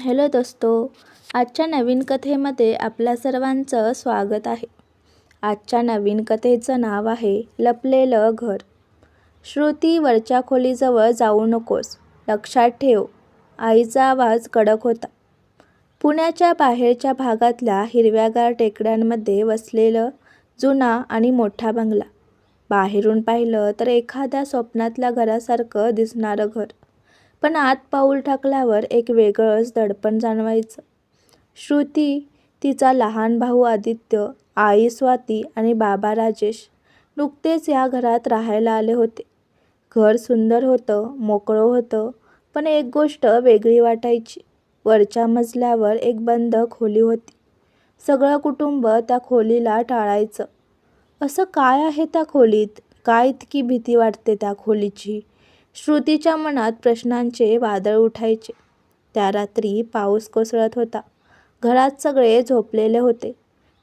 Hello दोस्तो आजच्या नवीन कथेमध्ये आपल्या सर्वांचं स्वागत आहे. आजच्या नवीन कथेचं नाव आहे लपलेलं घर. श्रुती वरच्या खोलीजवळ जाऊ नकोस लक्षात ठेव आईचा आवाज कडक होता. पुण्याच्या बाहेरच्या भागातल्या हिरव्यागार टेकड्यांमध्ये वसलेलं जुना आणि मोठा बंगला. बाहेरून पाहिलं तर एखाद्या स्वप्नातल्या घरासारखं दिसणारं घर. पण आत पाऊल टाकल्यावर एक वेगळंच दडपण जाणवायचं. श्रुती तिचा लहान भाऊ आदित्य आई स्वाती आणि बाबा राजेश नुकतेच या घरात राहायला आले होते. घर सुंदर होतं मोकळं होतं पण एक गोष्ट वेगळी वाटायची. वरच्या मजल्यावर एक बंद खोली होती. सगळं कुटुंब त्या खोलीला टाळायचं. असं काय आहे त्या खोलीत? काय इतकी भीती वाटते त्या खोलीची? श्रुतीच्या मनात प्रश्नांचे वादळ उठायचे. त्या रात्री पाऊस कोसळत होता. घरात सगळे झोपलेले होते.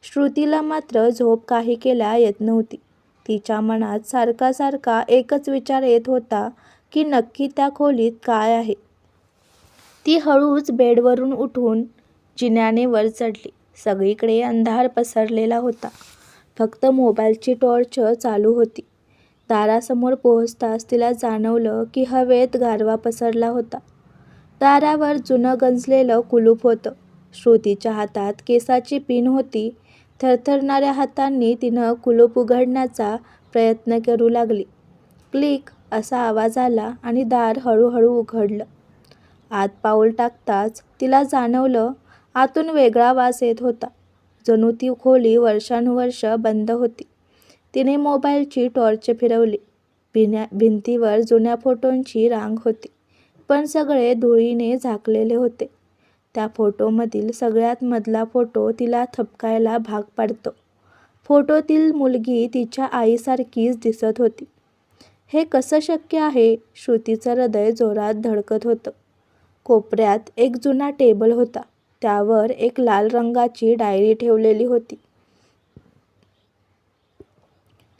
श्रुतीला मात्र झोप काही केल्या येत नव्हती. तिच्या मनात सारखा सारखा एकच विचार येत होता की नक्की त्या खोलीत काय आहे. ती हळूच बेडवरून उठून जिन्याने वर चढली. सगळीकडे अंधार पसरलेला होता. फक्त मोबाईलची टॉर्च चालू होती. दारासमोर पोहोचताच तिला जाणवलं की हवेत गारवा पसरला होता. दारावर जुनं गंजलेलं कुलूप होतं. श्रुतीच्या हातात केसाची पिन होती. थरथरणाऱ्या हातांनी तिनं कुलूप उघडण्याचा प्रयत्न करू लागली. क्लिक असा आवाज आला आणि दार हळूहळू उघडलं. आत पाऊल टाकताच तिला जाणवलं आतून वेगळा वास येत होता. जणू ती खोली वर्षानुवर्ष बंद होती. तिने मोबाईलची टॉर्च फिरवली. भिन्या भिंतीवर जुन्या फोटोंची रांग होती पण सगळे धुळीने झाकलेले होते. त्या फोटोमधील सगळ्यात मधला फोटो तिला थपकायला भाग पाडतो. फोटोतील मुलगी तिच्या आईसारखीच दिसत होती. हे कसं शक्य आहे? श्रुतीचं हृदय जोरात धडकत होतं. कोपऱ्यात एक जुना टेबल होता. त्यावर एक लाल रंगाची डायरी ठेवलेली होती.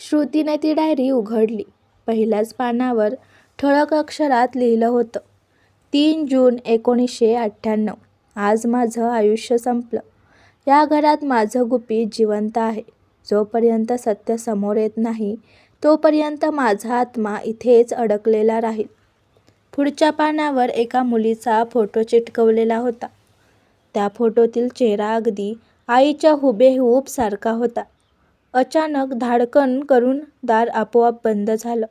श्रुतीने ती डायरी उघडली. पहिल्याच पानावर ठळक अक्षरात लिहिलं होतं तीन जून एकोणीसशे अठ्ठ्याण्णव. आज माझं आयुष्य संपलं. या घरात माझं गुपित जिवंत आहे. जोपर्यंत सत्य समोर येत नाही तोपर्यंत माझा आत्मा इथेच अडकलेला राहील. पुढच्या पानावर एका मुलीचा फोटो चिटकवलेला होता. त्या फोटोतील चेहरा अगदी आईच्या हुबेहूब सारखा होता. अचानक धाडकन करून दार आपोआप बंद झालं.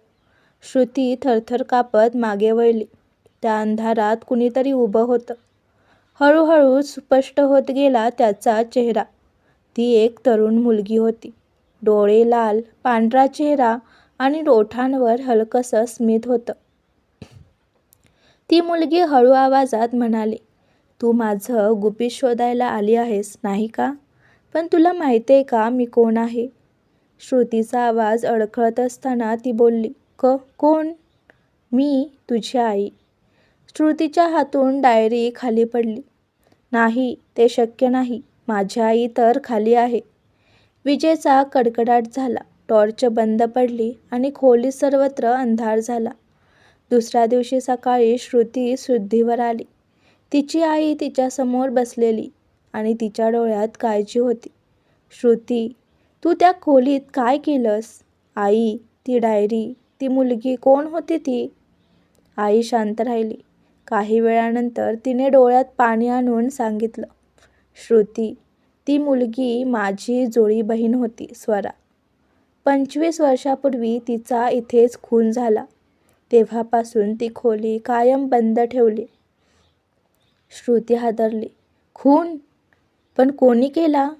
श्रुती थरथर कापत मागे वळली. त्या अंधारात कुणीतरी उभं होतं. हळूहळू स्पष्ट होत गेला त्याचा चेहरा. ती एक तरुण मुलगी होती. डोळे लाल पांढरा चेहरा आणि ओठांवर हलकसं स्मित होतं. ती मुलगी हळू आवाजात म्हणाली तू माझं गुपित शोधायला आली आहेस नाही का? पण तुला माहिती आहे का मी कोण आहे? श्रुतीचा आवाज अडखळत असताना ती बोलली क कोण? मी तुझी आई. श्रुतीच्या हातून डायरी खाली पडली. नाही ते शक्य नाही. माझी आई तर खाली आहे. विजेचा कडकडाट झाला. टॉर्च बंद पडली आणि खोलीत सर्वत्र अंधार झाला. दुसऱ्या दिवशी सकाळी श्रुती शुद्धीवर आली. तिची आई तिच्यासमोर बसलेली. आणि तिच्या डोळ्यात काळजी होती. श्रुती तू त्या खोलीत काय केलंस? आई ती डायरी ती मुलगी कोण होती ती? आई शांत राहिली. काही वेळानंतर तिने डोळ्यात पाणी आणून सांगितलं श्रुती ती मुलगी माझी जोडी बहीण होती स्वरा. पंचवीस वर्षापूर्वी तिचा इथेच खून झाला. तेव्हापासून ती खोली कायम बंद ठेवली. श्रुती हादरली. खून? पण कोणी केला?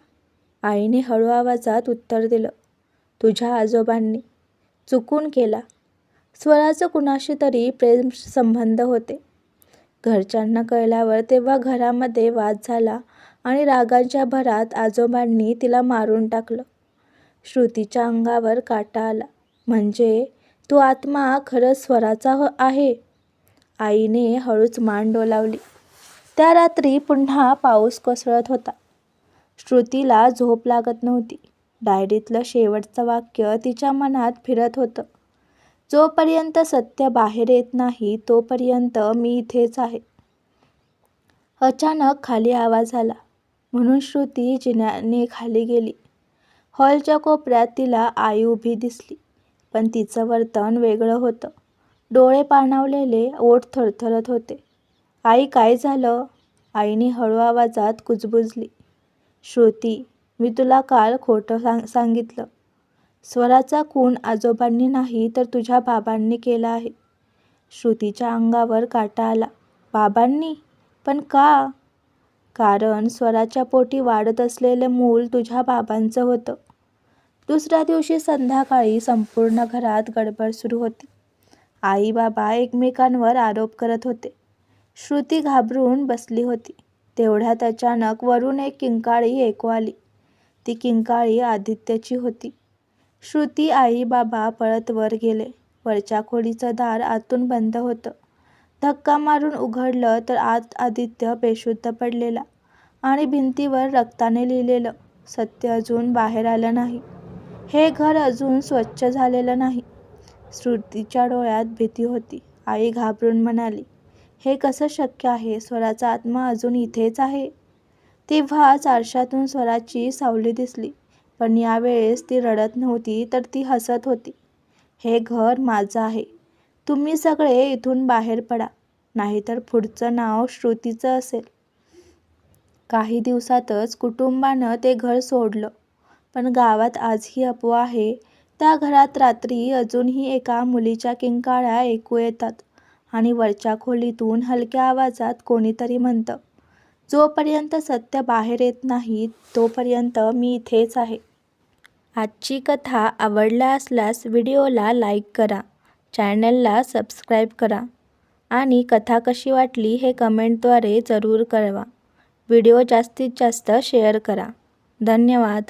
आईने हळू आवाजात उत्तर दिलं तुझ्या आजोबांनी चुकून केला. स्वराचं कुणाशी तरी प्रेम संबंध होते. घरच्यांना कळल्यावर तेव्हा घरामध्ये वाद झाला आणि रागांच्या भरात आजोबांनी तिला मारून टाकलं. श्रुतीच्या अंगावर काटा आला. म्हणजे तो आत्मा खरंच स्वराचा आहे? आईने हळूच मान डोलावली. त्या रात्री पुन्हा पाऊस कोसळत होता. श्रुतीला झोप लागत नव्हती डायरीतलं शेवटचं वाक्य तिच्या मनात फिरत होतं जोपर्यंत सत्य बाहेर येत नाही तोपर्यंत मी इथेच आहे अचानक खाली आवाज आला म्हणून श्रुती जिन्याने खाली गेली. हॉलच्या कोपऱ्यात तिला आई उभी दिसली. पण तिचं वर्तन वेगळं होतं. डोळे पाणावलेले, ओठ थरथरत होते. "आई काय झालं? " आईने हळू आवाजात कुजबुजली. "श्रुती, मी तुला काल खोटं सांग सांगितलं. स्वराचा खून आजोबांनी नाही तर तुझ्या बाबांनी केला आहे. " श्रुतीच्या अंगावर काटा आला. "बाबांनी? पण का? " "कारण स्वराच्या पोटी वाढत असलेलं मूल तुझ्या बाबांचं होतं. " दुसऱ्या दिवशी संध्याकाळी संपूर्ण घरात गडबड सुरू होती. आई बाबा एकमेकांवर आरोप करत होते. श्रुती घाबरून बसली होती. तेवढ्यात अचानक वरून एक किंकाळी ऐकू आली. ती किंकाळी आदित्यची होती. श्रुती आई बाबा पळत वर गेले. वरच्या खोलीचं दार आतून बंद होतं. धक्का मारून उघडलं तर आत आदित्य बेशुद्ध पडलेला आणि भिंतीवर रक्ताने लिहिलेलं सत्य अजून बाहेर आलं नाही. हे घर अजून स्वच्छ झालेलं नाही. श्रुतीच्या डोळ्यात भीती होती. आई घाबरून म्हणाली, "हे कसं शक्य आहे? स्वराचा आत्मा अजून इथेच आहे? " तेव्हाच आरशातून स्वराची सावली दिसली. पण यावेळेस ती रडत नव्हती तर ती हसत होती. "हे घर माझं आहे. तुम्ही सगळे इथून बाहेर पडा, नाहीतर पुढचं नाव श्रुतीचं असेल. " काही दिवसातच कुटुंबानं ते घर सोडलं. पण गावात आजही अफवा आहे. त्या घरात रात्री अजूनही एका मुलीच्या किंकाळ्या ऐकू येतात आणि वरच्या खोलीतून हलक्या आवाजात कोणीतरी म्हणतं, "जोपर्यंत सत्य बाहेर येत नाही, तोपर्यंत मी इथेच आहे. " आजची कथा आवडला असल्यास व्हिडिओला लाईक करा, चॅनलला सबस्क्राईब करा आणि कथा कशी वाटली हे कमेंटद्वारे जरूर कळवा. व्हिडिओ जास्तीत जास्त शेअर करा. धन्यवाद.